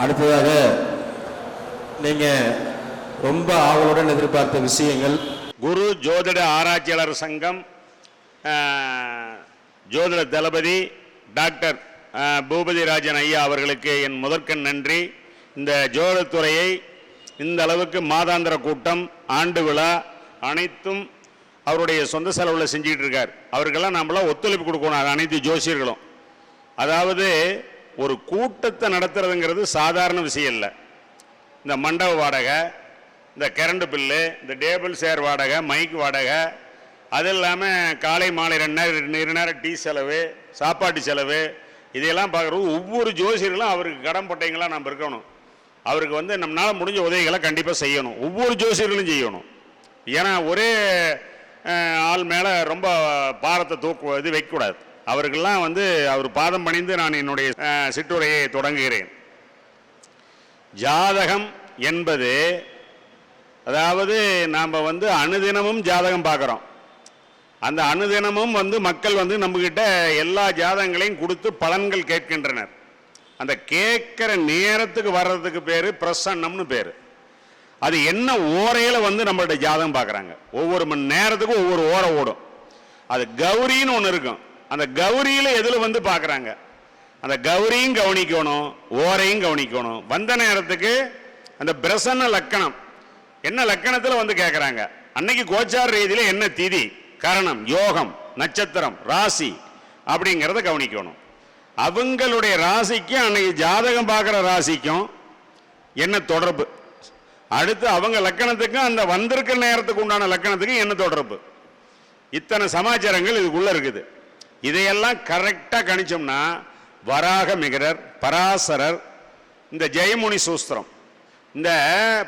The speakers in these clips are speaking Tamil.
அடுத்ததாக நீங்கள் ரொம்ப ஆவலுடன் எதிர்பார்த்த விஷயங்கள். குரு ஜோதிட ஆராய்ச்சியாளர் சங்கம் ஜோதிட தளபதி டாக்டர் பூபதி ராஜன் ஐயா அவர்களுக்கு என் முதற்கண் நன்றி. இந்த ஜோதிடத்துறையை இந்த அளவுக்கு மாதாந்திர கூட்டம் ஆண்டு விழா அனைத்தும் அவருடைய சொந்த செலவில் செஞ்சுக்கிட்டு இருக்கார். அவருக்கெல்லாம் நம்மளாம் ஒத்துழைப்பு கொடுக்கணும் அது அனைத்து ஜோசியர்களும். அதாவது ஒரு கூட்டத்தை நடத்துறதுங்கிறது சாதாரண விஷயம் இல்லை. இந்த மண்டப வாடகை இந்த கரண்ட் பில்லு இந்த டேபிள் சேர் வாடகை மைக் வாடகை அது இல்லாமல் காலை மாலை ரெண்டு நேரம் இரு நேரம் டீ செலவு சாப்பாட்டு செலவு இதையெல்லாம் பார்க்குறது ஒவ்வொரு ஜோசியர்களும் அவருக்கு கடன் பட்டைங்களா நம்ம இருக்கணும். அவருக்கு வந்து நம்மளால் முடிஞ்ச உதவிகளை கண்டிப்பாக செய்யணும். ஒவ்வொரு ஜோசியர்களும் செய்யணும். ஏன்னா ஒரே ஆள் மேலே ரொம்ப பாரத்தை தூக்கு இது வைக்கக்கூடாது. அவர்கள்லாம் வந்து அவர் பாதம் பணிந்து நான் என்னுடைய சிற்றுரையை தொடங்குகிறேன். ஜாதகம் என்பது அதாவது நாம் வந்து அனுதினமும் ஜாதகம் பார்க்குறோம். அந்த அனுதினமும் வந்து மக்கள் வந்து நம்மக்கிட்ட எல்லா ஜாதகங்களையும் கொடுத்து பலன்கள் கேட்கின்றனர். அந்த கேட்குற நேரத்துக்கு வர்றதுக்கு பேர் பிரசன்னம்னு பேர். அது என்ன ஓரையில் வந்து நம்மள்ட்ட ஜாதகம் பார்க்குறாங்க. ஒவ்வொரு மணி நேரத்துக்கும் ஒவ்வொரு ஓரை ஓடும். அது கௌரின்னு ஒன்று இருக்கும். அந்த கௌரியில் எதில் வந்து பார்க்குறாங்க அந்த கௌரியும் கவனிக்கணும் ஓரையும் கவனிக்கணும். வந்த நேரத்துக்கு அந்த பிரசன்ன லக்கணம். என்ன லக்கணத்தில் வந்து கேட்குறாங்க அன்னைக்கு கோச்சார ரீதியில் என்ன திதி? கரணம் யோகம் நட்சத்திரம் ராசி அப்படிங்கிறத கவனிக்கணும். அவங்களுடைய ராசிக்கும் அன்னைக்கு ஜாதகம் பார்க்குற ராசிக்கும் என்ன தொடர்பு? அடுத்து அவங்க லக்கணத்துக்கும் அந்த வந்திருக்கிற நேரத்துக்கு உண்டான லக்கணத்துக்கும் என்ன தொடர்பு? இத்தனை சமாச்சாரங்கள் இதுக்குள்ள இருக்குது. இதையெல்லாம் கரெக்டாக கணிச்சோம்னா வராக மிகரர் பராசரர் இந்த ஜெயமுனி சூஸ்திரம். இந்த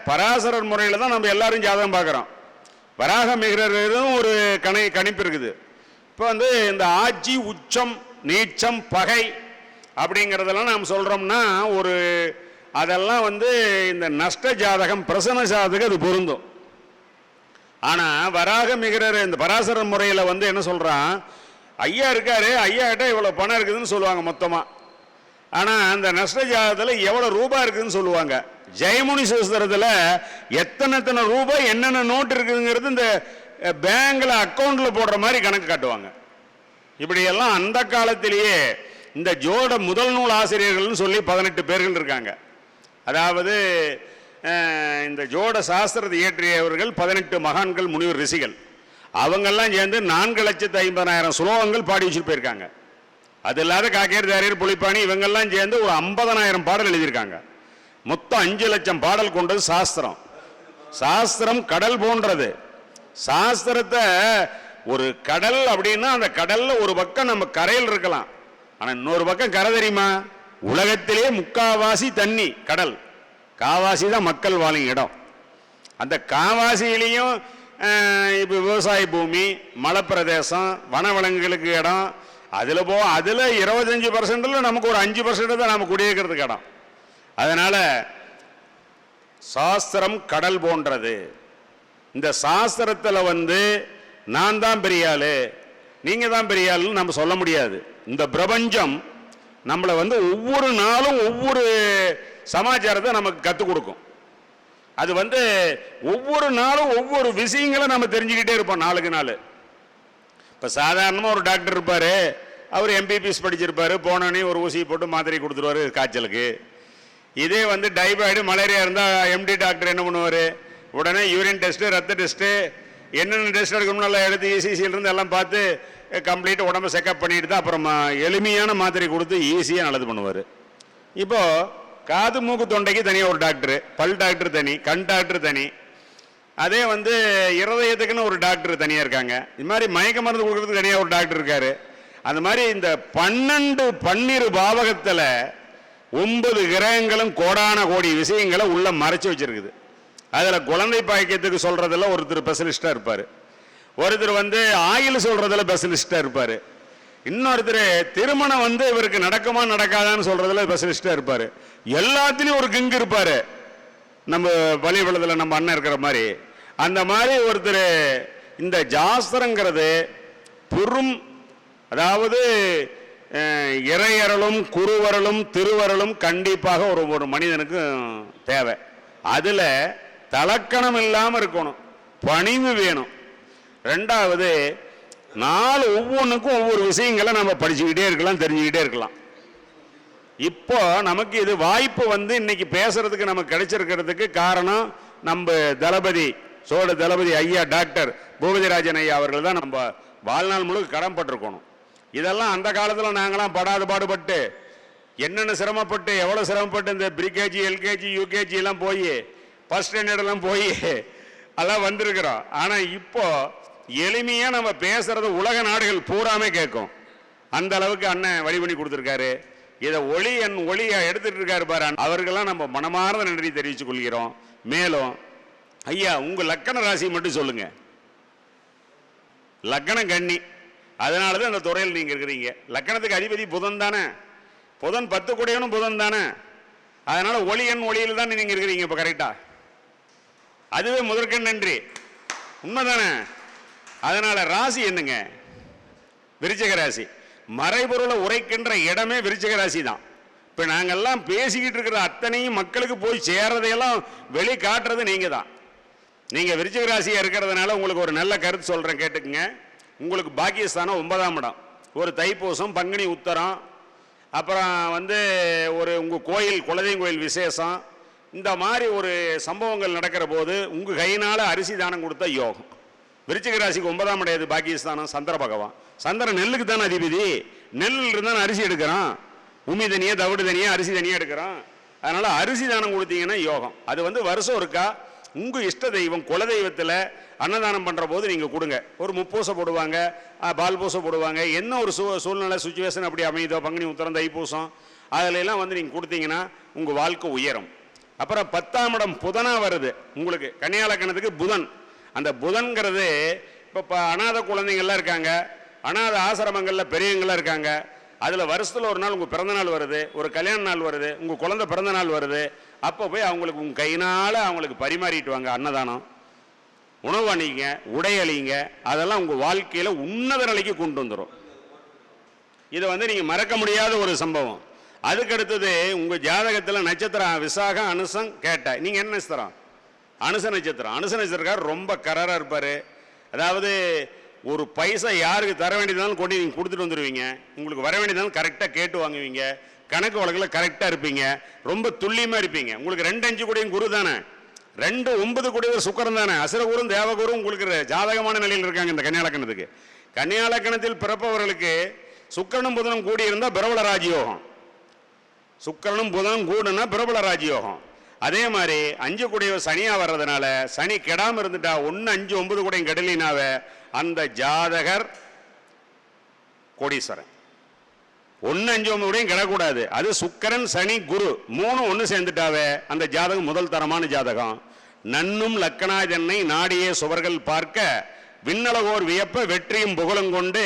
பராசரர் முறையில் தான் நம்ம எல்லாரும் ஜாதகம் பார்க்குறோம். வராக மிகரரும் ஒரு கணி கணிப்பு இருக்குது. இப்போ வந்து இந்த ஆட்சி உச்சம் நீச்சம் பகை அப்படிங்கிறதெல்லாம் நாம் சொல்கிறோம்னா ஒரு அதெல்லாம் வந்து இந்த நஷ்ட ஜாதகம் பிரசன ஜாதகம் அது பொருந்தும். ஆனால் வராக மிகிறர் இந்த பராசரர் முறையில் வந்து என்ன சொல்கிறான் ஐயா இருக்காரு ஐயா கிட்ட இவ்வளோ பணம் இருக்குதுன்னு சொல்லுவாங்க மொத்தமாக ஆனால் அந்த நஷ்ட ஜாதகத்தில் எவ்வளோ ரூபாய் இருக்குதுன்னு சொல்லுவாங்க. ஜெயமுனி சுஸ்திரத்தில் எத்தனை எத்தனை ரூபாய் என்னென்ன நோட்டு இருக்குதுங்கிறது இந்த பேங்கில் அக்கௌண்ட்டில் போடுற மாதிரி கணக்கு காட்டுவாங்க. இப்படியெல்லாம் அந்த காலத்திலேயே இந்த ஜோட முதல் நூல் ஆசிரியர்கள்னு சொல்லி பதினெட்டு பேர்கள் இருக்காங்க. அதாவது இந்த ஜோட சாஸ்திரத்தை இயற்றியவர்கள் பதினெட்டு மகான்கள் முனிவர் ரிஷிகள். அவங்கெல்லாம் சேர்ந்து நான்கு லட்சத்து ஐம்பதாயிரம் ஸ்லோகங்கள் பாடி வச்சுட்டு போயிருக்காங்க. அது இல்லாத காக்கேர் தாரியர் புலிப்பாணி இவங்கெல்லாம் சேர்ந்து ஒரு ஐம்பதனாயிரம் பாடல் எழுதியிருக்காங்க. மொத்தம் அஞ்சு லட்சம் பாடல் கொண்டது சாஸ்திரம். சாஸ்திரம் கடல் போன்றது. சாஸ்திரத்தை ஒரு கடல் அப்படின்னா அந்த கடல்ல ஒரு பக்கம் நம்ம கரையில் இருக்கலாம். ஆனால் இன்னொரு பக்கம் கரை தெரியுமா? உலகத்திலே முக்காவாசி தண்ணி கடல். காவாசி தான் மக்கள் வாழும் இடம். அந்த காவாசியிலையும் இப்போ விவசாய பூமி மலைப்பிரதேசம் வனவிலங்குகளுக்கு இடம். அதில் போ அதில் இருபத்தஞ்சி பர்சன்டில் நமக்கு ஒரு அஞ்சு பர்சன்ட் தான் நம்ம குடியிருக்கிறதுக்கு இடம். அதனால் சாஸ்திரம் கடல் போன்றது. இந்த சாஸ்திரத்தில் வந்து நான் தான் பெரியாள் நீங்கள் தான் பெரியாள்னு நம்ம சொல்ல முடியாது. இந்த பிரபஞ்சம் நம்மளை வந்து ஒவ்வொரு நாளும் ஒவ்வொரு சமாச்சாரத்தை நமக்கு கற்றுக் கொடுக்கும். அது வந்து ஒவ்வொரு நாளும் ஒவ்வொரு விஷயங்களை நம்ம தெரிஞ்சுக்கிட்டே இருப்போம் நாளுக்கு நாள். இப்போ சாதாரணமாக ஒரு டாக்டர் இருப்பார் அவர் எம்பிபிஎஸ் படிச்சிருப்பார் போனோடனே ஒரு ஊசி போட்டு மாத்திரை கொடுத்துருவாரு காய்ச்சலுக்கு. இதே வந்து டைபாய்டு மலேரியா இருந்தால் எம்டி டாக்டர் என்ன பண்ணுவார்? உடனே யூரின் டெஸ்ட்டு ரத்த டெஸ்ட்டு என்னென்ன டெஸ்ட் எடுக்கணும்னு எல்லாம் எடுத்து இசிசியிலிருந்து எல்லாம் பார்த்து கம்ப்ளீட் உடம்ப செக்கப் பண்ணிட்டு தான் அப்புறமா எளிமையான மாத்திரை கொடுத்து ஈஸியாக நல்லது பண்ணுவார். இப்போது காது மூக்கு தொண்டைக்கு தனியாக ஒரு டாக்டர் பல் டாக்டர் தனி கண் டாக்டர் தனி. அதே வந்து இருதயத்துக்குன்னு ஒரு டாக்டர் தனியாக இருக்காங்க. இது மாதிரி மயக்க மருந்து கொடுக்கறதுக்கு தனியாக ஒரு டாக்டர் இருக்காரு. அந்த மாதிரி இந்த பன்னெண்டு பன்னிரு பாவகத்தில் ஒன்பது கிரகங்களும் கோடான கோடி விஷயங்களை உள்ளே மறைச்சி வச்சிருக்குது. அதில் குழந்தை பாக்கியத்துக்கு சொல்கிறதெல்லாம் ஒருத்தர் ஸ்பெஷலிஸ்ட்டாக இருப்பார். ஒருத்தர் வந்து ஆயில் சொல்கிறதெல்லாம் ஸ்பெஷலிஸ்ட்டாக இருப்பார். இன்னொருத்தர் திருமணம் வந்து இவருக்கு நடக்குமா நடக்காதான்னு சொல்றதுல ஸ்பெஷலிஸ்டாக இருப்பார். எல்லாத்துலேயும் ஒரு கிங்கு இருப்பார். நம்ம பலிபலத்தில் நம்ம அண்ணன் இருக்கிற மாதிரி. அந்த மாதிரி ஒருத்தர் இந்த ஜாஸ்திரங்கிறது புறும் அதாவது இறையரலும் குருவரலும் திருவரலும் கண்டிப்பாக ஒரு ஒரு மனிதனுக்கு தேவை. அதில் தலக்கணம் இல்லாமல் இருக்கணும். பணிவு வேணும். ரெண்டாவது நாலு ஒவ்வொன்றுக்கும் ஒவ்வொரு விஷயங்களை நம்ம படிச்சுக்கிட்டே இருக்கலாம் தெரிஞ்சுக்கிட்டே இருக்கலாம். இப்போ நமக்கு இது வாய்ப்பு வந்து இன்னைக்கு பேசுறதுக்கு நமக்கு கிடைச்சிருக்கிறதுக்கு காரணம் நம்ம தளபதி சோழ தளபதி ஐயா டாக்டர் பூபதிராஜன் ஐயா அவர்கள் தான் நம்ம வாழ்நாள் முழுக்க கடன்பட்டிருக்கணும் இதெல்லாம் அந்த காலத்தில் நாங்களாம் படாத பாடுபட்டு என்னென்ன சிரமப்பட்டு எவ்வளோ சிரமப்பட்டு இந்த ப்ரிகேஜி எல்கேஜி யூகேஜி எல்லாம் போய் ஃபர்ஸ்ட் ஸ்டாண்டர்ட் எல்லாம் போய் எல்லாம் வந்திருக்கிறோம். ஆனால் இப்போது எளிமையாக நம்ம பேசுறது உலக நாடுகள் பூராமே கேட்கும். அந்த அளவுக்கு அண்ணன் வழி பண்ணி கொடுத்துருக்காரு. இதை ஒளி என் ஒளியை எடுத்துட்டு இருக்காரு பாரு அவர்களெல்லாம் நம்ம மனமார்ந்த நன்றி தெரிவித்துக் கொள்கிறோம். மேலும் ஐயா உங்க லக்கண ராசி மட்டும் சொல்லுங்க. லக்கணம் கன்னி. அதனால தான் அந்த துறையில் நீங்க இருக்கிறீங்க. லக்கணத்துக்கு அதிபதி புதன் தானே. புதன் பத்து குடையனும் புதன் தானே. அதனால ஒளி என் ஒளியில் தான் நீங்க இருக்கிறீங்க இப்போ கரெக்டா அதுவே முதற்கண் நன்றி. உண்மைதானே? அதனால ராசி என்னங்க? விருச்சக ராசி. மறைபொருளை உரைக்கின்ற இடமே விருச்சக ராசி தான். இப்போ நாங்கெல்லாம் பேசிக்கிட்டு இருக்கிற அத்தனையும் மக்களுக்கு போய் சேர்றதையெல்லாம் வெளி காட்டுறது நீங்கள் தான். நீங்கள் விருச்சக ராசியாக இருக்கிறதுனால உங்களுக்கு ஒரு நல்ல கருத்து சொல்கிறேன் கேட்டுக்குங்க. உங்களுக்கு பாக்கியஸ்தானம் ஒன்பதாம் இடம். ஒரு தைப்பூசம் பங்குனி உத்தரம். அப்புறம் வந்து ஒரு உங்கள் கோயில் குலதெய்வம் கோயில் விசேஷம். இந்த மாதிரி ஒரு சம்பவங்கள் நடக்கிற போது உங்கள் கையினால் அரிசி தானம் கொடுத்தா யோகம். விருச்சிக ராசிக்கு ஒன்பதாம் இடையது பாக்கியஸ்தானம் சந்திர பகவான். சந்திரன் நெல்லுக்கு தானே அதிபதி. நெல்லில் இருந்தால் அரிசி எடுக்கிறான். உமி தனியாக தவிடு தனியாக அரிசி தனியாக எடுக்கிறான். அதனால் அரிசி தானம் கொடுத்தீங்கன்னா யோகம். அது வந்து வருஷம் இருக்கா? உங்கள் இஷ்ட தெய்வம் குல தெய்வத்தில் அன்னதானம் பண்ணுற போது நீங்கள் கொடுங்க. ஒரு முப்பூசை போடுவாங்க பால் பூசை போடுவாங்க. என்ன ஒரு சூ சூழ்நிலை சுச்சுவேஷன் அப்படி அமையுதோ பங்குனி உத்தரம் தைப்பூசம் அதிலெல்லாம் வந்து நீங்கள் கொடுத்தீங்கன்னா உங்கள் வாழ்க்கை உயரும். அப்புறம் பத்தாம் இடம் புதனாக வருது. உங்களுக்கு கன்னியாலக்கணத்துக்கு புதன். அந்த புதன்கிறது இப்போ இப்போ அநாத குழந்தைங்கள்லாம் இருக்காங்க. அநாத ஆசிரமங்களில் பெரியவங்களாம் இருக்காங்க. அதில் வருஷத்தில் ஒரு நாள் உங்கள் பிறந்தநாள் வருது ஒரு கல்யாண நாள் வருது உங்கள் குழந்தை பிறந்த நாள் வருது. அப்போ போய் அவங்களுக்கு உங்கள் கையினால் அவங்களுக்கு பரிமாறிட்டு வாங்க அன்னதானம். உணவு அணிங்க உடை அழிங்க அதெல்லாம் உங்கள் வாழ்க்கையில் உன்னத நிலைக்கு கொண்டு வந்துடும் இதை வந்து நீங்கள் மறக்க முடியாத ஒரு சம்பவம். அதுக்கு அடுத்தது உங்கள் ஜாதகத்தில் நட்சத்திரம் விசாகம் அனுசம் கேட்ட. நீங்கள் என்ன நட்சத்திரம்? அனுச நட்சத்திரம். அனுச நட்சத்திரக்கார் ரொம்ப கரராக இருப்பார். அதாவது ஒரு பைசா யாருக்கு தர வேண்டியதாலும் கொண்டு நீங்கள் கொடுத்துட்டு வந்துடுவீங்க உங்களுக்கு வர வேண்டியதாலும் கரெக்டாக கேட்டு வாங்குவீங்க. கணக்கு வழக்கில் கரெக்டாக இருப்பீங்க. ரொம்ப துல்லியமாக இருப்பீங்க. உங்களுக்கு ரெண்டு அஞ்சு கூடையும் குரு தானே. ரெண்டு ஒன்பது கூடையும் சுக்கரம் தானே. அசுரகுரும் தேவகுரும் உங்களுக்கு ஜாதகமான நிலையில் இருக்காங்க இந்த கன்னியாலக்கணத்துக்கு. கன்னியாலக்கணத்தில் பிறப்பவர்களுக்கு சுக்கிரனும் புதனும் கூடி இருந்தால் பிரபல ராஜயோகம். சுக்கிரனும் புதனும் கூடுனா பிரபல ராஜயோகம். அதே மாதிரி அஞ்சு கூடியவர் சனியாக வர்றதுனால சனி கெடாமல் இருந்துட்டா ஒன்று அஞ்சு ஒன்பது கூடையும் கெடலினாவ அந்த ஜாதகர் கோடீஸ்வரன். ஒன்று அஞ்சு ஒன்பது கூடையும் கிடக்கூடாது. அது சுக்கரன் சனி குரு மூணும் ஒன்று சேர்ந்துட்டாவே அந்த ஜாதகம் முதல் தரமான ஜாதகம். நன்னும் லக்கணாஜன்னை நாடியே சுவர்கள் பார்க்க விண்ணலகோர் வியப்ப வெற்றியும் புகழும் கொண்டு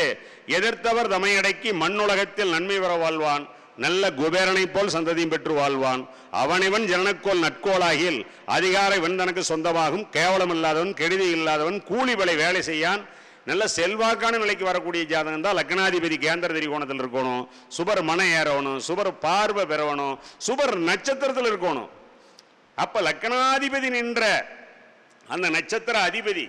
எதிர்த்தவர் தமையடக்கி மண்ணுலகத்தில் நன்மை பெற வாழ்வான். நல்ல குபேரனை போல் சந்ததியும் பெற்று வாழ்வான். அவனிவன் ஜனனக்கோல் நட்கோளாகில் அதிகார இவன் தனக்கு சொந்தமாகும். கேவலம் இல்லாதவன் கெடுதி இல்லாதவன் கூலி விலை வேலை செய்யான். நல்ல செல்வாக்கான நிலைக்கு வரக்கூடிய ஜாதகம் தான் லக்னாதிபதி கேந்திர திரிகோணத்தில் இருக்கணும். சுபர் மன ஏறணும் சுபர் பார்வை பெறவணும் சுபர் நட்சத்திரத்தில் இருக்கணும். அப்ப லக்னாதிபதி நின்ற அந்த நட்சத்திர அதிபதி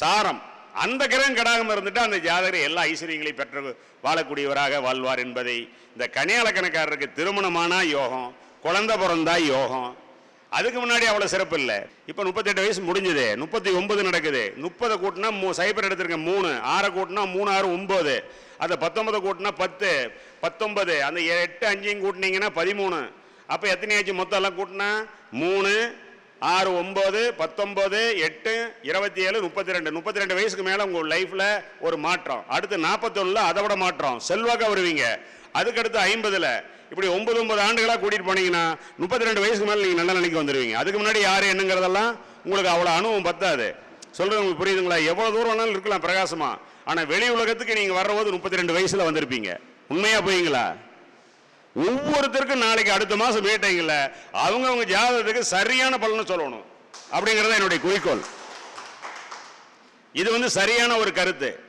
சாரம் அந்த கிரகம் கடாகம் இருந்துட்டு அந்த ஜாதகர் எல்லா ஐஸ்வர்யங்களையும் பெற்று வாழக்கூடியவராக வாழ்வார் என்பதை இந்த கன்னியாலக்கணக்காரருக்கு திருமணமானா யோகம் குழந்தை பிறந்தா யோகம். அதுக்கு முன்னாடி அவ்வளோ சிறப்பு இல்லை. இப்போ முப்பத்தெட்டு வயசு முடிஞ்சது முப்பத்தி ஒன்பது நடக்குது. முப்பதை கூட்டினா மூ சைபர் எடுத்திருக்கேன் மூணு ஆறை கூட்டினா மூணு ஆறு ஒம்பது அதை பத்தொன்பதை கூட்டினா பத்து பத்தொன்பது. அந்த எட்டு அஞ்சையும் கூட்டினீங்கன்னா பதிமூணு. அப்போ எத்தனை ஆச்சு மொத்தம் எல்லாம் கூட்டினா? மூணு ஆறு ஒம்பது பத்தொம்பது எட்டு இருபத்தி ஏழு முப்பத்தி ரெண்டு முப்பத்தி ரெண்டு வயசுக்கு மேலே உங்கள் லைஃப்பில் ஒரு மாற்றம். அடுத்து நாற்பத்தொன்னில் அதை விட மாற்றம். செல்வாக்காக வருவீங்க. அதுக்கடுத்து ஐம்பதில். இப்படி ஒன்பது ஒன்பது ஆண்டுகளாக கூட்டிகிட்டு போனீங்கன்னா முப்பத்தி ரெண்டு வயசுக்கு மேலே நீங்கள் நல்ல நிலைக்கு வந்துடுவீங்க அதுக்கு முன்னாடி யார் என்னங்கிறதெல்லாம் உங்களுக்கு அவ்வளோ அனுபவம் பத்தாது. சொல்கிறது உங்களுக்கு புரியுதுங்களா? எவ்வளோ தூரம் வேணாலும் இருக்கலாம் பிரகாசமாக ஆனால் வெளி உலகத்துக்கு நீங்கள் வர்றபோது முப்பத்தி ரெண்டு வயசில் வந்திருப்பீங்க. உண்மையாக போயிங்களா ஒவ்வொருத்தருக்கும் நாளைக்கு அடுத்த மாதம் மீட்டிங்கில் அவங்க அவங்க ஜாதகத்துக்கு சரியான பலனை சொல்லணும். அப்படிங்கிறது என்னுடைய குறிக்கோள். இது வந்து சரியான ஒரு கருத்து.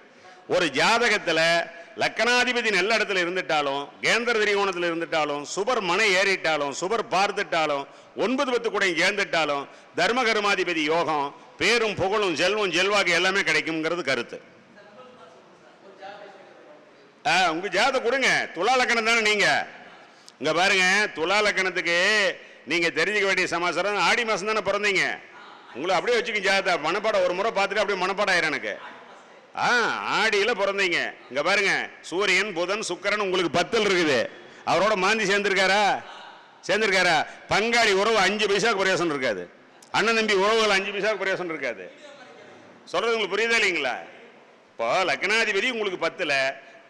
ஒரு ஜாதகத்தில் லக்கணாதிபதி நல்ல இடத்துல இருந்துட்டாலும் கேந்திர திரிகோணத்தில் இருந்துட்டாலும் சுபர் மனை ஏறிட்டாலும் சுபர் பார்த்துட்டாலும் ஒன்பது பத்து கூட சேர்ந்துட்டாலும் தர்ம கர்மாதிபதி யோகம் பேரும் புகழும் செல்வம் செல்வாக்கு எல்லாமே கிடைக்குங்கிறது கருத்து. ஆ, உங்க ஜாதத்தை கொடுங்க. துலா லக்கணம் தானே நீங்கள் இங்க பாருங்க துலா லக்கணத்துக்கு நீங்க தெரிஞ்சுக்க வேண்டிய சமாச்சாரம் ஆடி மாசம் தானே பிறந்தீங்க. உங்களை அப்படியே வச்சுக்கோங்க ஜாதா மனப்பாடம் ஒரு முறை பார்த்துட்டு அப்படியே மனப்பாடம் ஆயிரும் எனக்கு. ஆ ஆடியில் பிறந்தீங்க. இங்க பாருங்க சூரியன் புதன் சுக்கரன் உங்களுக்கு பத்தில் இருக்குது. அவரோட மாந்தி சேர்ந்திருக்காரா? சேர்ந்திருக்காரா? பங்காளி உறவு அஞ்சு பைசா பிரயோசனம் இருக்காது. அண்ணன் தம்பி உறவுகள் அஞ்சு பைசா பிரயோசனம் இருக்காது. சொல்றது உங்களுக்கு புரியுதா இல்லைங்களா? இப்போ லக்னாதிபதி உங்களுக்கு பத்தில்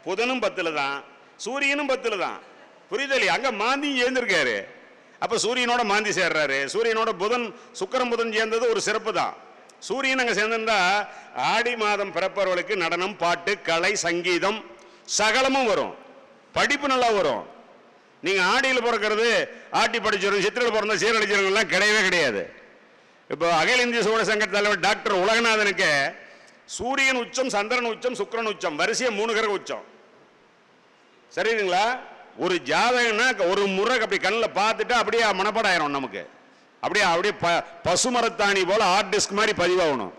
புதனும் பத்தில் தான் சூரியனும் பத்தில் தான் புரியுதா அங்கே அங்க மாந்தியும் சேர்ந்திருக்காரு அப்ப சூரியனோட மாந்தி சேர்றாரு. சூரியனோட புதன் சுக்கிரம் புதன் சேர்ந்தது ஒரு சிறப்பு தான். சூரியன் அங்க சேர்ந்திருந்தா ஆடி மாதம் பிறப்பவர்களுக்கு நடனம் பாட்டு கலை சங்கீதம் சகலமும் வரும். படிப்பு நல்லா வரும். நீங்க ஆடியில் பிறக்கிறது ஆட்டி படிச்சிடும் சித்திரையில் பிறந்த சீரழிச்சிருங்கெல்லாம் கிடையவே கிடையாது. இப்போ அகில இந்திய சோழ சங்க தலைவர் டாக்டர் உலகநாதனுக்கு சூரியன் உச்சம் சந்திரன் உச்சம் சுக்கிரன் உச்சம் வரிசையை மூணு கிரக உச்சம். சரிங்களா? ஒரு ஜாதகம்னா ஒரு முறை அப்படி கண்ணில் பார்த்துட்டு அப்படியே மனப்பாடம் ஆயிரும் நமக்கு. அப்படியே அப்படியே ப பசுமரத்தாணி போல் ஹார்ட் டிஸ்க் மாதிரி பதிவாகணும்.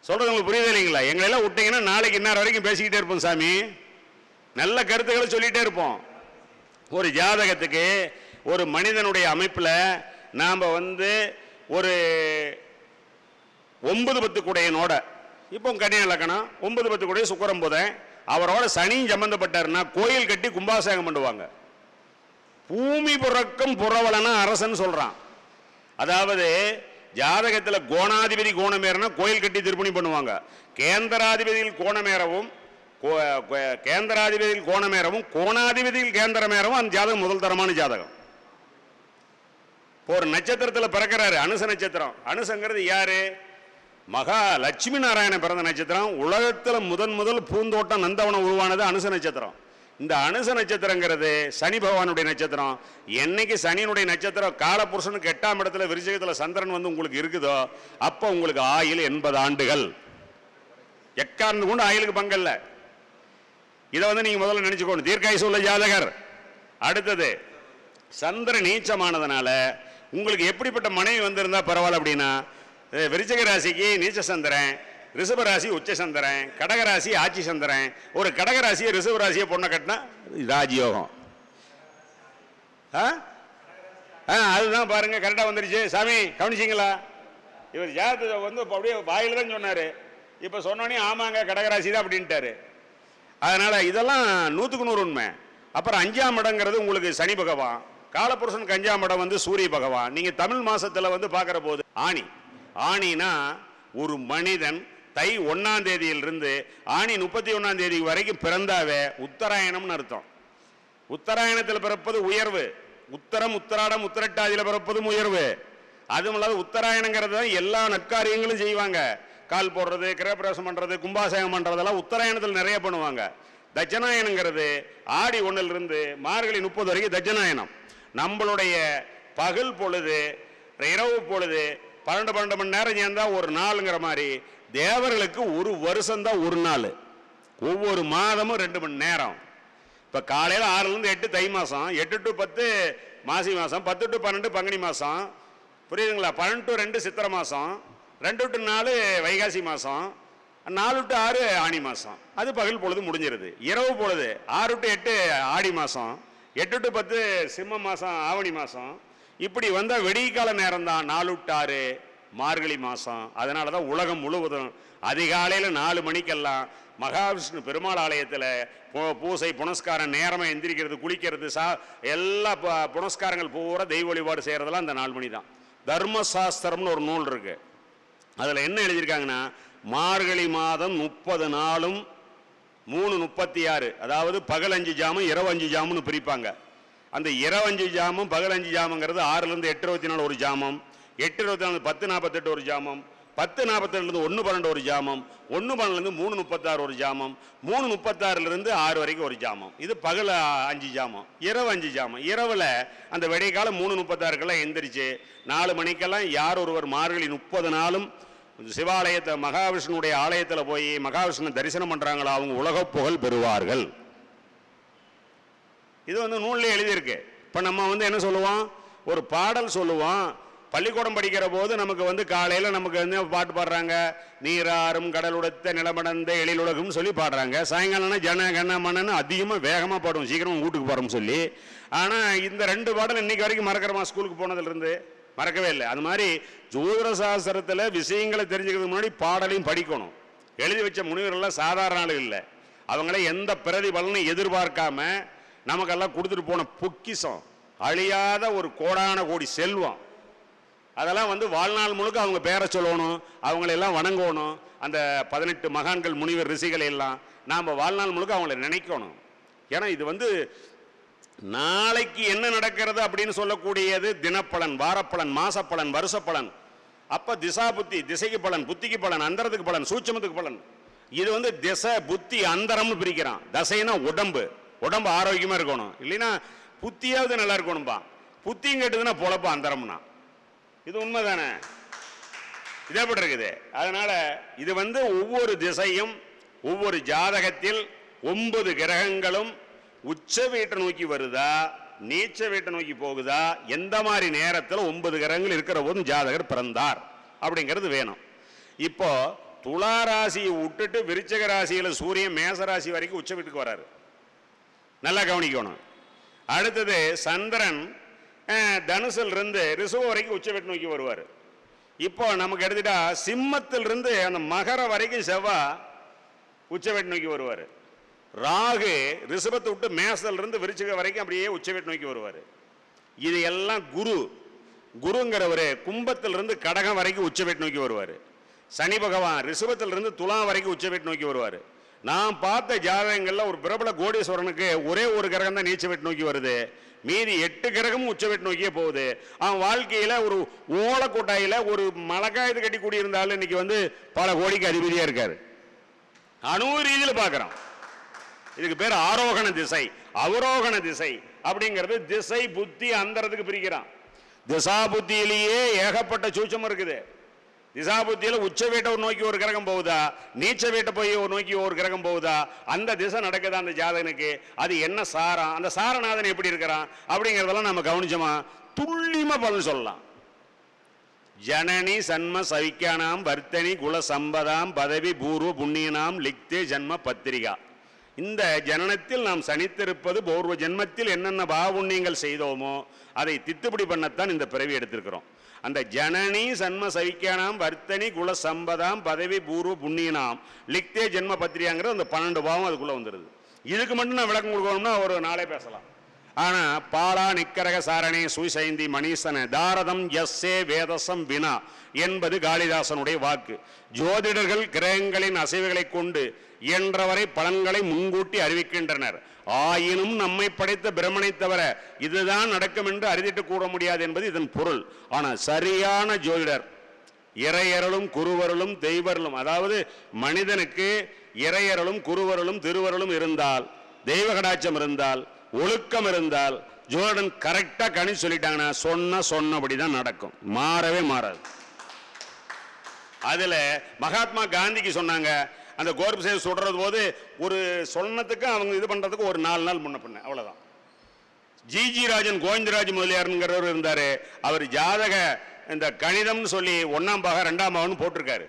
சொல்கிறது உங்களுக்கு புரியுது இல்லைங்களா? எங்களெல்லாம் விட்டிங்கன்னா நாளைக்கு இன்னார் வரைக்கும் பேசிக்கிட்டே இருப்போம் சாமி. நல்ல கருத்துக்களை சொல்லிகிட்டே இருப்போம். ஒரு ஜாதகத்துக்கு ஒரு மனிதனுடைய அமைப்பில் நாம் வந்து ஒரு ஒன்பது பத்து குடையனோட இப்போ கன்னியா இலக்கணம் ஒன்பது பத்து குடைய சுக்கரம் புதன். அவரோட சனியும் சம்பந்தப்பட்டாருன்னா கோயில் கட்டி கும்பாசேகம் பண்ணுவாங்க. பூமி புறக்கம் புறவலனா அரசன் சொல்றான். அதாவது ஜாதகத்தில் கோணாதிபதி கோணமேறனா கோயில் கட்டி திருப்பணி பண்ணுவாங்க. கேந்திராதிபதியில் கோணமேறவும் கோ- கேந்திராதிபதியில் கோணமேறவும் கோணாதிபதியில் கேந்திரமேறவும் அந்த ஜாதகம் முதல் தரமான ஜாதகம். இப்போ ஒரு நட்சத்திரத்தில் பிறக்கிறாரு அனுச நட்சத்திரம். அனுசங்கிறது யாரு? மகா லட்சுமி நாராயண பிறந்த நட்சத்திரம் உலகத்தில் முதன் முதல் பூந்தோட்டம் நந்தவனம் உருவானது அனுச நட்சத்திரம். இந்த அனுச நட்சத்திரங்கிறது சனி பகவானுடைய நட்சத்திரம். என்னைக்கு சனியினுடைய நட்சத்திரம் காலபுருஷனுக்கு எட்டாம் இடத்துல விருச்சகத்தில் சந்திரன் வந்து உங்களுக்கு இருக்குதோ அப்போ உங்களுக்கு ஆயுள் எண்பது ஆண்டுகள். எக்காரணம் கொண்டு ஆயிலுக்கு பங்கல்ல இதை வந்து நீங்கள் முதல்ல நினச்சிக்கணும். தீர்க்காயுசு உள்ள ஜாதகர். அடுத்தது சந்திரன் நீச்சமானதுனால உங்களுக்கு எப்படிப்பட்ட மனைவி வந்திருந்தா பரவாயில்ல அப்படின்னா விருச்சக ராசிக்கு நீச்ச சந்திரன் ரிஷப ராசி உச்ச சந்திரன் கடகராசி ஆட்சி சந்திரன் ஒரு கடக ராசியை ராசியை பொண்ணை கட்டினா ராஜயோகம். ஆ? ஆ அதுதான் பாருங்க கரெக்டாக வந்துருச்சு. சாமி கவனிச்சிங்களா? இவர் ஜாதகத்தை வந்து இப்போ அப்படியே வாயில் தான் சொன்னார். இப்போ சொன்னோன்னே ஆமாங்க கடகராசி தான் அப்படின்ட்டாரு. அதனால் இதெல்லாம் நூற்றுக்கு நூறு உண்மை. அப்புறம் அஞ்சாம் இடங்கிறது உங்களுக்கு சனி பகவான். காலபுருஷனுக்கு அஞ்சாம் இடம் வந்து சூரிய பகவான். நீங்கள் தமிழ் மாதத்தில் வந்து பார்க்குற போது ஆணி. ஆணினா ஒரு மனிதன் தை ஒன்னாம் தேதியிலிருந்து ஆணி முப்பத்தி ஒன்றாம் தேதி வரைக்கும் பிறந்தாவே உத்தராயணம்னு அர்த்தம். உத்தராயணத்தில் பிறப்பது உயர்வு. உத்தரம் உத்தராடம் உத்தரட்டாதியில் பிறப்பதும் உயர்வு. அதுவும் இல்லாத உத்தராயணங்கிறது தான் எல்லா நற்காரியங்களும் செய்வாங்க. கால் போடுறது கிரகப்பிரவேசம் பண்ணுறது கும்பாசேகம் பண்ணுறதெல்லாம் உத்தராயணத்தில் நிறைய பண்ணுவாங்க. தட்சநாயனங்கிறது ஆடி ஒன்றிலிருந்து மார்கழி முப்பது வரைக்கும் தட்சநாயனம் நம்மளுடைய பகல் பொழுது இரவு பொழுது பன்னெண்டு பன்னெண்டு மணி நேரம் சேர்ந்தா ஒரு நாளுங்கிற மாதிரி தேவர்களுக்கு ஒரு வருஷம்தான் ஒரு நாள். ஒவ்வொரு மாதமும் ரெண்டு மணி நேரம். இப்போ காலையில் ஆறுலேருந்து எட்டு தை மாதம் எட்டு டு பத்து மாசி மாதம் பத்து டு பன்னெண்டு பங்குனி மாதம் புரியுதுங்களா? பன்னெண்டு டு ரெண்டு சித்திரை மாதம் ரெண்டு டு நாலு வைகாசி மாதம் நாலு டு ஆறு ஆணி மாதம் அது பகல் பொழுது முடிஞ்சிருது. இரவு பொழுது ஆறு டு எட்டு ஆடி மாதம் எட்டு டு பத்து சிம்ம மாதம் ஆவணி மாதம் இப்படி வந்தால் வெடிக்கால நேரம் தான் நாலுட்டாறு மார்கழி மாதம் அதனால தான் உலகம் முழுவதும் அதிகாலையில் நாலு மணிக்கெல்லாம் மகாவிஷ்ணு பெருமாள் ஆலயத்தில் பூசை புனஸ்காரம் நேரமாக எந்திரிக்கிறது குளிக்கிறது சா எல்லா ப- புனஸ்காரங்கள் பூரா தெய்வ வழிபாடு செய்கிறதெல்லாம் அந்த நாலு மணி தான் தர்மசாஸ்திரம்னு ஒரு நூல் இருக்கு. அதில் என்ன எழுதியிருக்காங்கன்னா மார்கழி மாதம் முப்பது நாளும் மூணு முப்பத்தி ஆறு அதாவது பகல் அஞ்சு ஜாமும் இரவு அஞ்சு ஜாமுன்னு பிரிப்பாங்க. அந்த இரவு அஞ்சு ஜாமும் பகல் அஞ்சு ஜாமுங்கிறது ஆறுலேருந்து எட்டு இருபத்தி நாலு ஒரு ஜாமம் எட்டு இருபத்தி நாலு பத்து நாற்பத்தெட்டு ஒரு ஜாமம் பத்து நாற்பத்தெட்டுலேருந்து ஒன்று பன்னெண்டு ஒரு ஜாமம் ஒன்று பன்னெண்டுலேருந்து மூணு முப்பத்தாறு ஒரு ஜாமம் மூணு முப்பத்தாறுலேருந்து ஆறு வரைக்கும் ஒரு ஜாமம். இது பகல் அஞ்சு ஜாமம் இரவு அஞ்சு ஜாமம். இரவில் அந்த விடிய காலம் மூணு முப்பத்தாறுக்கெல்லாம் எந்திரிச்சு நாலு மணிக்கெல்லாம் யார் ஒருவர் மார்கழி முப்பது நாளும் சிவாலயத்தை மகாவிஷ்ணுடைய ஆலயத்தில் போய் மகாவிஷ்ணு தரிசனம் பண்ணுறாங்களா அவங்க உலக புகழ் பெறுவார்கள். இது வந்து நூல்ல எழுதியிருக்கு. இப்போ நம்ம வந்து என்ன சொல்லுவோம்? ஒரு பாடல் சொல்லுவோம். பள்ளிக்கூடம் படிக்கிற போது நமக்கு வந்து காலையில் நமக்கு வந்து பாட்டு பாடுறாங்க? நீராறும் கடலுடத்த நிலமடந்த எழிலுலகம் சொல்லி பாடுறாங்க. சாயங்காலம்னா ஜன கன மனன்னு அதிகமாக வேகமாக பாடுவோம். சீக்கிரமாக வீட்டுக்கு போகிறோம்னு சொல்லி. ஆனால் இந்த ரெண்டு பாடல் இன்றைக்கி வரைக்கும் மறக்கிறோமா ஸ்கூலுக்கு போனதுலேருந்து? மறக்கவே இல்லை. அது மாதிரி ஜோதிட சாஸ்திரத்தில் விஷயங்களை தெரிஞ்சுக்கிறதுக்கு முன்னாடி பாடலையும் படிக்கணும். எழுதி வச்ச முனிவர்கள்லாம் சாதாரண ஆள் இல்லை. அவங்கள எந்த பிரதிபலனும் எதிர்பார்க்காம நமக்கெல்லாம் கொடுத்துட்டு போன பொக்கிஷம் அழியாத ஒரு கோடான கோடி செல்வம். அதெல்லாம் வந்து வாழ்நாள் முழுக்க அவங்க பேரை சொல்லணும் அவங்களெல்லாம் வணங்கணும் அந்த பதினெட்டு மகான்கள் முனிவர் ரிஷிகளை எல்லாம் நாம் வாழ்நாள் முழுக்க அவங்கள நினைக்கணும். ஏன்னா இது வந்து நாளைக்கு என்ன நடக்கிறது அப்படின்னு சொல்லக்கூடியது தினப்பலன் வாரப்பலன் மாசப்பலன் வருஷப்பலன். அப்போ திசா புத்தி திசைக்கு பலன் புத்திக்கு பலன் அந்தரத்துக்கு பலன் சூட்சமத்துக்கு பலன். இது வந்து திசை புத்தி அந்தரம்னு பிரிக்கிறான். தசைனா உடம்பு. உடம்பு ஆரோக்கியமாக இருக்கணும். இல்லைன்னா புத்தியாவது நல்லா இருக்கணும்பா. புத்தியும் கெட்டதுன்னா பொழப்பா அந்தரம்னா இது உண்மைதானே? இது எப்படி இருக்குது? அதனால் இது வந்து ஒவ்வொரு திசையும் ஒவ்வொரு ஜாதகத்தில் ஒன்பது கிரகங்களும் உச்ச வீட்டை நோக்கி வருதா நீச்ச வீட்டை நோக்கி போகுதா எந்த மாதிரி நேரத்தில் ஒன்பது கிரகங்கள் இருக்கிற போதும் ஜாதகர் பிறந்தார் அப்படிங்கிறது வேணும். இப்போ துளா ராசியை விட்டுட்டு விருச்சக ராசியில் சூரியன் மேச ராசி வரைக்கும் உச்ச வீட்டுக்கு வராரு. நல்லா கவனிக்கணும். அடுத்தது சந்திரன் தனுசிலிருந்து இருந்து ரிசுவ வரைக்கும் உச்சவெட்டு நோக்கி வருவார். இப்போ நமக்கு எடுத்துட்டா சிம்மத்தில் இருந்து அந்த மகர வரைக்கும் செவ்வா உச்சவெட்டு நோக்கி வருவார். ராகு ரிஷபத்தை விட்டு மேசத்துல இருந்து விருச்சிக வரைக்கும் அப்படியே உச்சவெட்டு நோக்கி வருவார். இது எல்லாம் குரு. குருங்கிறவர் கும்பத்தில் இருந்து கடகம் வரைக்கும் உச்சவெட்டு நோக்கி வருவார். சனி பகவான் ரிஷபத்தில் இருந்து துலாம் வரைக்கும் உச்சவெட்டு நோக்கி வருவார். நான் பார்த்த ஜாதகங்களில் ஒரு பிரபல கோடீஸ்வரனுக்கு ஒரே ஒரு கிரகம் தான் நீச்ச வெட்டு நோக்கி வருது. மீதி எட்டு கிரகமும் உச்ச வெட்டு நோக்கியே போகுது. அவன் வாழ்க்கையில் ஒரு ஓலக்கூட்டாயில் ஒரு மலக்காயத்து கட்டி கூடியிருந்தாலும் இன்னைக்கு வந்து பல கோடிக்கு அதிபதியாக இருக்கார். அணு ரீதியில் பார்க்குறான் இதுக்கு பேர் ஆரோகண திசை அவரோகண திசை அப்படிங்கிறது திசை புத்தி அந்தரத்துக்கு பிரிக்கிறான். திசா புத்தியிலேயே ஏகப்பட்ட சூச்சம் இருக்குது. திசாபுத்தியில் உச்ச வீட்டை ஒரு நோக்கி ஒரு கிரகம் போகுதா? நீச்ச வீட்டை போய் ஒரு நோக்கி ஒரு கிரகம் போகுதா? அந்த திசை நடக்குதா அந்த ஜாதகனுக்கு? அது என்ன சாரம்? அந்த சாரநாதன் எப்படி இருக்கிறான்? அப்படிங்கிறதெல்லாம் நம்ம கவனிச்சோமா? துல்லியமாக பலன் சொல்லலாம். ஜனனி சன்ம சவிக்கானாம் வர்த்தனி குல சம்பதாம் பதவி பூர்வ புண்ணியனாம் லிக்தே ஜன்ம பத்திரிகா. இந்த ஜனனத்தில் நாம் சனித்திருப்பது பூர்வ ஜென்மத்தில் என்னென்ன பாவபுண்ணியங்கள் செய்தோமோ அதை தித்துப்படி பண்ணத்தான் இந்த பிறவி எடுத்திருக்கிறோம். அந்த ஜனனி சன்ம சவிக்கானாம் வர்த்தனி குல சம்பதாம் பதவி பூர்வ புண்ணியனாம். லிக்தே ஜென்ம பத்திரியாங்கிறது அந்த பன்னெண்டு பாவம் அதுக்குள்ளே வந்துடுது இதுக்கு மட்டும் நான் விளக்கம் கொடுக்கணும்னா ஒரு நாளே பேசலாம். ஆனால் பாலா நிக்கரக சாரணே சுசைந்தி மணீசன தாரதம் எஸ்ஸே வேதசம் வினா என்பது காளிதாசனுடைய வாக்கு. ஜோதிடர்கள் கிரகங்களின் அசைவுகளை கொண்டு இயன்றவரை பலன்களை முன்கூட்டி அறிவிக்கின்றனர். ஆயினும் நம்மை படைத்த பிரமனை தவிர இதுதான் நடக்கும் என்று அறிதிட்டு கூற முடியாது என்பது இதன் பொருள். ஆனா சரியான ஜோதிடர் இறையரலும் குருவருளும் தெய்வருளும் அதாவது மனிதனுக்கு இறையரலும் குருவருளும் திருவருளும் இருந்தால் தெய்வ கடாட்சம் இருந்தால் ஒழுக்கம் இருந்தால் ஜோதிடன் கரெக்டா கணி சொல்லிட்டாங்கன்னா சொன்ன சொன்னபடி தான் நடக்கும். மாறவே மாறாது. அதுல மகாத்மா காந்திக்கு சொன்னாங்க அந்த கோர்ப்பு செய்து சுடுறது போது ஒரு சொன்னதுக்கு அவங்க இது பண்ணுறதுக்கு ஒரு நாலு நாள் முன்ன பின்ன அவ்வளவுதான். ஜிஜி ராஜன் கோவிந்தராஜ் முதலியாருங்கிறவர் இருந்தார். அவர் ஜாதக இந்த கணிதம்னு சொல்லி ஒன்றாம் பாக ரெண்டாம் பாகம்னு போட்டிருக்காரு.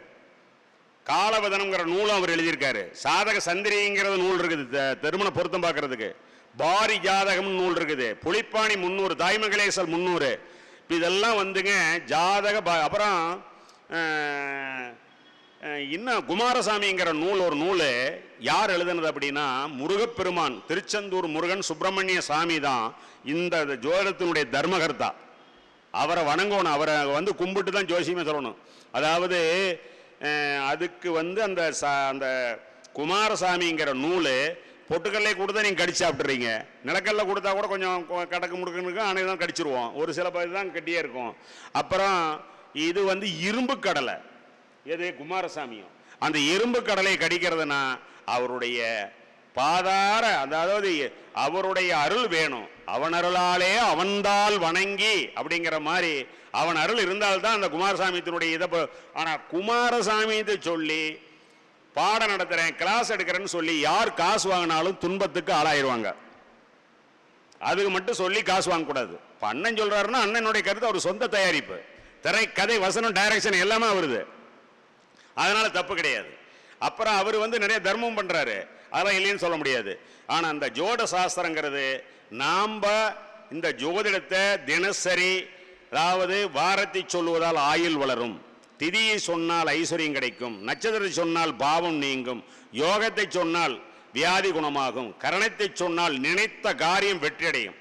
காலவதனம்ங்கிற நூலும் அவர் எழுதியிருக்காரு. சாதக சந்திரிங்கிறது நூல் இருக்குது த- திருமண பொருத்தம் பார்க்கறதுக்கு. பாரி ஜாதகம்னு நூல் இருக்குது. புலிப்பாணி முந்நூறு தாய்மகளேசல் முந்நூறு. இதெல்லாம் வந்துங்க ஜாதக அப்புறம் இன்னும் குமாரசாமிங்கிற நூல் ஒரு நூல். யார் எழுதுனது அப்படின்னா முருகப்பெருமான் திருச்செந்தூர் முருகன் சுப்பிரமணிய சாமி தான் இந்த ஜோதிடத்தினுடைய தர்மகர்த்தா. அவரை வணங்கணும் அவரை வந்து கும்பிட்டு தான் ஜோசியமே சொல்லணும். அதாவது அதுக்கு வந்து அந்த சா அந்த குமாரசாமிங்கிற நூல் பொட்டுக்கல்லே கொடுத்தா நீங்கள் கடிச்சு சாப்பிட்றீங்க நிலக்கல்ல கொடுத்தா கூட கொஞ்சம் கடக்கு முடுக்குன்னு ஆனால் தான் கடிச்சிருவோம். ஒரு சில பகுதி தான் கட்டியே இருக்கும். அப்புறம் இது வந்து இரும்பு கடலை எது? குமாரசாமியும். அந்த இரும்பு கடலை கடிக்கிறதுனா அவருடைய பாதார அதாவது அவருடைய அருள் வேணும். அவன் அருளாலே அவன்தால் வணங்கி அப்படிங்கிற மாதிரி அவன் அருள் இருந்தால்தான் அந்த குமாரசாமித்தினுடைய இதை ஆனால் ஆனா சொல்லி பாடம் நடத்துறேன் கிளாஸ் எடுக்கிறேன்னு சொல்லி யார் காசு வாங்கினாலும் துன்பத்துக்கு ஆளாயிருவாங்க. அதுக்கு மட்டும் சொல்லி காசு வாங்கக்கூடாது. இப்போ அண்ணன் சொல்கிறாருன்னா அண்ணனுடைய கருத்து அவர் சொந்த தயாரிப்பு. திரை கதை வசனம் டைரக்ஷன் எல்லாமே வருது அதனால தப்பு கிடையாது. அப்புறம் அவர் வந்து நிறைய தர்மம் பண்றாரு. அதெல்லாம் இல்லைன்னு சொல்ல முடியாது. ஆனா அந்த ஜோட சாஸ்திரங்கிறது நாம் இந்த ஜோதிடத்தை தினசரி அதாவது வாரத்தை சொல்லுவதால் ஆயுள் வளரும். திதியை சொன்னால் ஐஸ்வர்யம் கிடைக்கும். நட்சத்திரத்தை சொன்னால் பாவம் நீங்கும். யோகத்தை சொன்னால் வியாதி குணமாகும். கரணத்தை சொன்னால் நினைத்த காரியம் வெற்றியடையும்.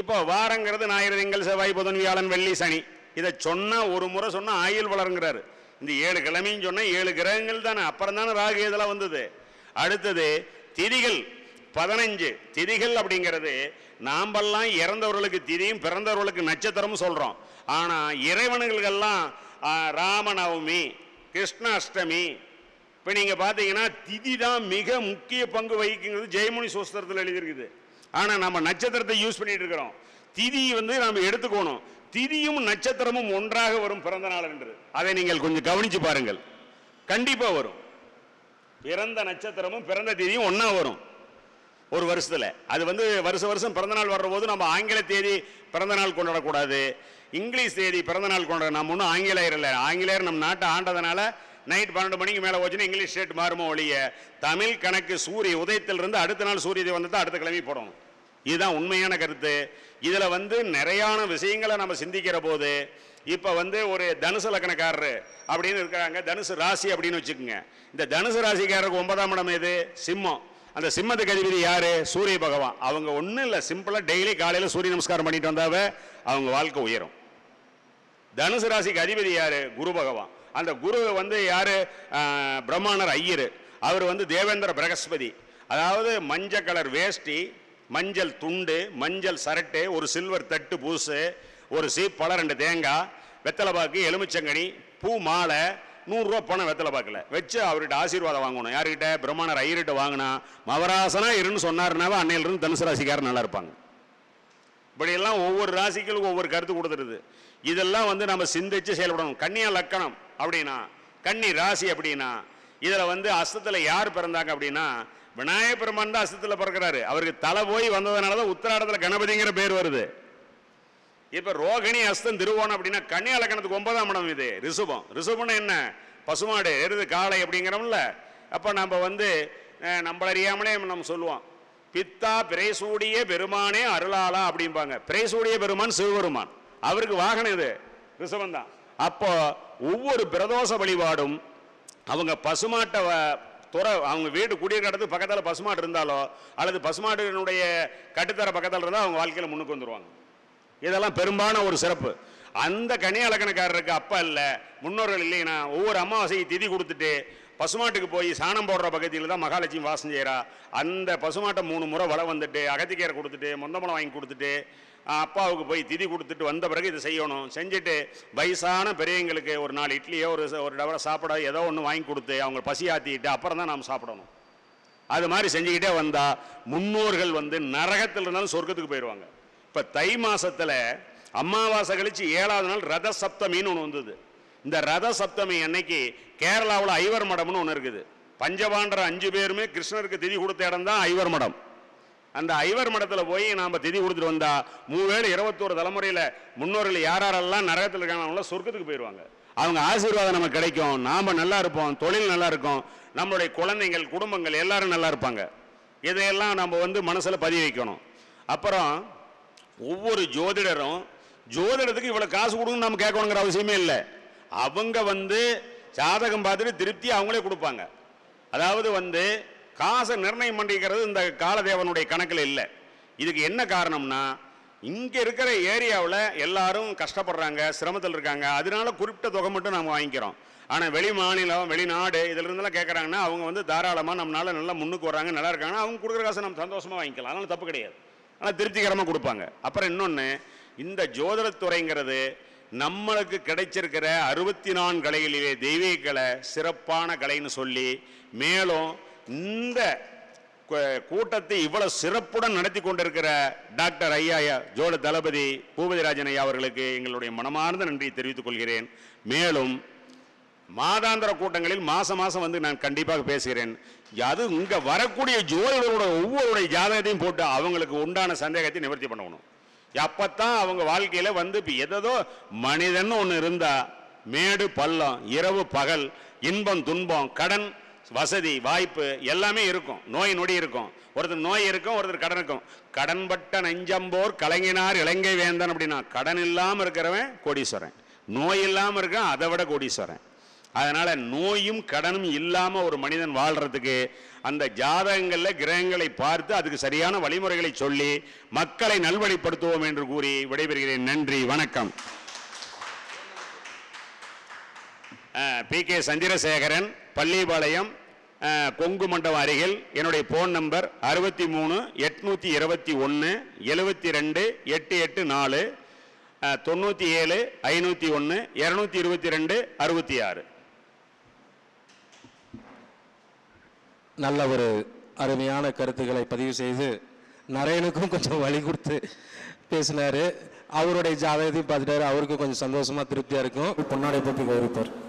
இப்போ வாரங்கிறது ஞாயிறு திங்கள் செவ்வாய் புதன் வியாழன் வெள்ளி சனி. இதை சொன்னா ஒரு முறை சொன்னா ஆயுள் வளருங்கிறாரு. இந்த ஏழு கிழமையும் சொன்னால் ஏழு கிரகங்கள் தானே. அப்புறம் தானே ராகு இதெல்லாம் வந்தது. அடுத்தது திதிகள். பதினஞ்சு. திதிகள் அப்படிங்கிறது நாம்பெல்லாம் இறந்தவர்களுக்கு திதியும் பிறந்தவர்களுக்கு நட்சத்திரமும் சொல்கிறோம் ஆனால் இறைவனுகளுக்கெல்லாம் ராமநவமி கிருஷ்ண அஷ்டமி இப்போ நீங்கள் பார்த்தீங்கன்னா திதி தான் மிக முக்கிய பங்கு வகிக்குங்கிறது ஜெயமணி சூஸ்திரத்தில் எழுதியிருக்குது. ஆனால் நம்ம நட்சத்திரத்தை யூஸ் பண்ணிட்டு இருக்கிறோம். திதி வந்து நாம் எடுத்துக்கணும். திதியும் நட்சத்திரமும் ஒன்றாக வரும் பிறந்த நாள் என்று. அதை நீங்கள் கொஞ்சம் கவனிச்சு பாருங்கள். கண்டிப்பா வரும். பிறந்த நட்சத்திரமும் பிறந்த தேதியும் ஒன்றா வரும். ஒரு வருஷத்துல. அது வந்து வருஷ வருஷம் பிறந்த நாள் வர்ற போது நம்ம ஆங்கில தேதி பிறந்த நாள் கொண்டாடக்கூடாது. இங்கிலீஷ் தேதி பிறந்த நாள் கொண்டாட நம்ம ஒன்றும் ஆங்கிலேயர் இல்லை. ஆங்கிலேயர் நம்ம நாட்டை ஆண்டதுனால நைட் பன்னெண்டு மணிக்கு மேலே போச்சுன்னா இங்கிலீஷ் ஸ்டேட் மாறுமோ ஒழிய தமிழ் கணக்கு சூரிய உதயத்திலிருந்து அடுத்த நாள் சூரிய வந்து அடுத்த கிழமை போடணும். இதுதான் உண்மையான கருத்து. இதில் வந்து நிறையான விஷயங்களை நம்ம சிந்திக்கிற போது இப்போ வந்து ஒரு தனுசு லக்கணக்காரர் அப்படின்னு இருக்கிறாங்க தனுசு ராசி அப்படின்னு வச்சுக்கோங்க. இந்த தனுசு ராசிக்காரருக்கு ஒன்பதாம் இடம் எது? சிம்மம். அந்த சிம்மத்துக்கு அதிபதி யார்? சூரிய பகவான். அவங்க ஒன்றும் இல்லை சிம்பிளாக டெய்லி காலையில் சூரிய நமஸ்காரம் பண்ணிட்டு வந்தாவே அவங்க வாழ்க்கை உயரும். தனுசு ராசிக்கு அதிபதி யார்? குரு பகவான். அந்த குரு வந்து யார்? பிரம்மாணர் ஐயர். அவர் வந்து தேவேந்திர பிரகஸ்பதி. அதாவது மஞ்சள் கலர் வேஷ்டி மஞ்சள் துண்டு மஞ்சள் சரட்டு ஒரு சில்வர் தட்டு பூசு ஒரு சீப்பழம் ரெண்டு தேங்காய் வெத்தலை பாக்கு எலுமிச்சங்கனி பூ மாலை நூறுரூவா பணம் வெத்தலை பாக்கில். வச்சு அவர்கிட்ட ஆசீர்வாதம் வாங்கணும். யார்கிட்ட? பிரம்மாணர் ஐயர்கிட்ட வாங்கினா மவராசனா இருன்னு சொன்னாருனாவே அன்னையிலிருந்து தனுசு ராசிக்காரர் நல்லா இருப்பாங்க. இப்படியெல்லாம் ஒவ்வொரு ராசிகளுக்கும் ஒவ்வொரு கருத்து கொடுத்துருது. இதெல்லாம் வந்து நம்ம சிந்திச்சு செயல்படணும். கன்னியா லக்கணம் அப்படின்னா கன்னி ராசி அப்படின்னா இதில் வந்து அஸ்தத்தில் யார் பிறந்தாங்க அப்படின்னா விநாயக பெருமான் தான் அஸ்தத்தில் பிறக்கிறாரு. அவருக்கு தலை போய் வந்ததுனால தான் உத்தராடத்தில் கணபதிங்கிற பேர் வருது. இப்போ ரோகிணி அஸ்தம் திருவோணம் அப்படின்னா கன்னியா லக்கணத்துக்கு ஒன்பதாம் இடம் இது. ரிசுபம் ரிசுபம்னு என்ன? பசுமாடு எருது காளை அப்படிங்கிறோம்ல. அப்போ நம்ம வந்து அஹ், நம்மள அறியாமலே நம்ம சொல்லுவோம். பித்தா பிரைசூடிய பெருமானே அருளாளா அப்படிம்பாங்க. பிரைசூடிய பெருமான் சிவபெருமான். அவருக்கு வாகனம் இது. ரிஷபம் தான். அப்போ ஒவ்வொரு பிரதோஷ வழிபாடும் அவங்க பசுமாட்டை துறை அவங்க வீடு குடியிருக்க இடத்துக்கு பக்கத்தில் பசுமாடு இருந்தாலோ அல்லது பசுமாட்டினுடைய கட்டுத்தர பக்கத்தில் இருந்தால் அவங்க வாழ்க்கையில் முன்னுக்கு வந்துடுவாங்க இதெல்லாம் பெரும்பாலான ஒரு சிறப்பு. அந்த கனியாலக்கணக்காரருக்கு அப்பா இல்லை முன்னோர்கள் இல்லைன்னா ஒவ்வொரு அமாவாசைக்கு திதி கொடுத்துட்டு பசுமாட்டுக்கு போய் சாணம் போடுற பகுதியில் தான் மகாலட்சுமி வாசம் செய்கிறா அந்த பசுமாட்டை மூணு முறை வளம் வந்துட்டு அகத்திக்கீரை கொடுத்துட்டு மொந்தமலம் வாங்கி கொடுத்துட்டு அப்பாவுக்கு போய் திதி கொடுத்துட்டு வந்த பிறகு இதை செய்யணும். செஞ்சுட்டு வயசான பெரியவங்களுக்கு ஒரு நாலு இட்லியோ ஒரு ஒரு டவரை சாப்பிட ஏதோ ஒன்று வாங்கி கொடுத்து அவங்க பசி ஆற்றிட்டு அப்புறம் தான் நாம் சாப்பிடணும். அது மாதிரி செஞ்சுக்கிட்டே வந்தால் முன்னோர்கள் வந்து நரகத்தில் இருந்தாலும் சொர்க்கத்துக்கு போயிடுவாங்க இப்போ தை மாதத்தில் அமாவாசை கழித்து ஏழாவது நாள் ரத சப்தமின்னு ஒன்று வந்தது. இந்த ரத சப்தமி அன்னைக்கு கேரளாவில் ஐவர் மடம்னு ஒன்று இருக்குது. பஞ்சபாண்டர் அஞ்சு பேருமே கிருஷ்ணருக்கு திதி கொடுத்த இடம் தான் ஐவர் மடம். அந்த ஐவர் மடத்தில் போய் நாம் திதி கொடுத்துட்டு வந்தால் மூவேழு இருபத்தோரு தலைமுறையில் முன்னோர்கள் யாரெல்லாம் நரகத்தில் இருக்காங்களோ சொர்க்கத்துக்கு போயிடுவாங்க அவங்க ஆசீர்வாதம் நமக்கு கிடைக்கும். நாம் நல்லா இருப்போம். தொழில் நல்லா இருக்கும். நம்மளுடைய குழந்தைங்கள் குடும்பங்கள் எல்லாரும் நல்லா இருப்பாங்க. இதையெல்லாம் நம்ம வந்து மனசில் பதிய வைக்கணும். அப்புறம் ஒவ்வொரு ஜோதிடரும் ஜோதிடத்துக்கு இவ்வளோ காசு கொடுங்கன்னு நம்ம கேட்கணுங்கிற அவசியமே இல்லை. அவங்க வந்து ஜாதகம் பார்த்துட்டு திருப்தி அவங்களே கொடுப்பாங்க. அதாவது வந்து காசை நிர்ணயம் பண்ணிக்கிறது இந்த காலதேவனுடைய கணக்கில் இல்லை. இதுக்கு என்ன காரணம்னா இங்கே இருக்கிற ஏரியாவில் எல்லாரும் கஷ்டப்படுறாங்க சிரமத்தில் இருக்காங்க. அதனால குறிப்பிட்ட தொகை மட்டும் நம்ம வாங்கிக்கிறோம். ஆனால் வெளி மாநிலம் வெளிநாடு இதுல கேட்குறாங்கன்னா அவங்க வந்து தாராளமாக நம்மளால் நல்லா முன்னுக்கு வராங்க நல்லா இருக்காங்கன்னா அவங்க கொடுக்குற காசை நம்ம சந்தோஷமாக வாங்கிக்கலாம். அதனால தப்பு கிடையாது. ஆனால் திருப்திகரமாக கொடுப்பாங்க. அப்புறம் இன்னொன்று இந்த ஜோதிடத்துறைங்கிறது நம்மளுக்கு கிடைச்சிருக்கிற அறுபத்தி நான்கு கலைகளிலே தெய்வீக கலை சிறப்பான கலைன்னு சொல்லி மேலும் இந்த கூட்டத்தை இவ்வளவு சிறப்புடன் நடத்தி கொண்டிருக்கிற டாக்டர் ஐயா ஜோல தளபதி பூபதிராஜன் ஐயா அவர்களுக்கு எங்களுடைய மனமார்ந்த நன்றியை தெரிவித்துக் கொள்கிறேன். மேலும் மாதாந்திர கூட்டங்களில் மாசம் மாசம் வந்து நான் கண்டிப்பாக பேசுகிறேன். அது இங்க வரக்கூடிய ஜோதிடரோட ஒவ்வொருடைய ஜாதகத்தையும் போட்டு அவங்களுக்கு உண்டான சந்தேகத்தை நிவர்த்தி பண்ணணும். அப்பத்தான் அவங்க வாழ்க்கையில வந்து இப்ப எதோ மனிதன் ஒன்று இருந்தா மேடு பள்ளம் இரவு பகல் இன்பம் துன்பம் கடன் வசதி வாய்ப்பு எல்லாமே இருக்கும். நோய் நொடி இருக்கும். ஒருத்தர் நோய் இருக்கும் ஒருத்தர் கடன் இருக்கும். கடன்பட்ட நெஞ்சம்போர் கலைஞனார் இலங்கை வேந்தன் அப்படின்னா கடன் இல்லாமல் இருக்கிறவன் கோடீஸ்வரன். நோய் இல்லாமல் இருக்கான் அதை விட கோடீஸ்வரன். அதனால் நோயும் கடனும் இல்லாமல் ஒரு மனிதன் வாழ்கிறதுக்கு அந்த ஜாதகங்களில் கிரகங்களை பார்த்து அதுக்கு சரியான வழிமுறைகளை சொல்லி மக்களை நல்வழிப்படுத்துவோம் என்று கூறி விடைபெறுகிறேன். நன்றி வணக்கம். பி. கே. சந்திரசேகரன் பள்ளிபாளையம் கொங்கு மண்டபம் அருகில். என்னுடைய ஃபோன் நம்பர் அறுபத்தி மூணு எட்நூற்றி இருபத்தி ஒன்று எழுபத்தி ரெண்டு எட்டு எட்டு நாலு தொண்ணூற்றி ஏழு ஐநூற்றி ஒன்று இரநூத்தி இருபத்தி ரெண்டு அறுபத்தி ஆறு. நல்ல ஒரு அருமையான கருத்துக்களை பதிவு செய்து நரேனுக்கும் கொஞ்சம் வழி கொடுத்து பேசினார். அவருடைய ஜாதகத்தையும் பார்த்துட்டாரு. அவருக்கும் கொஞ்சம் சந்தோஷமா திருப்தியாக இருக்கும். பொன்னாடை போட்டு கௌரவிப்பார்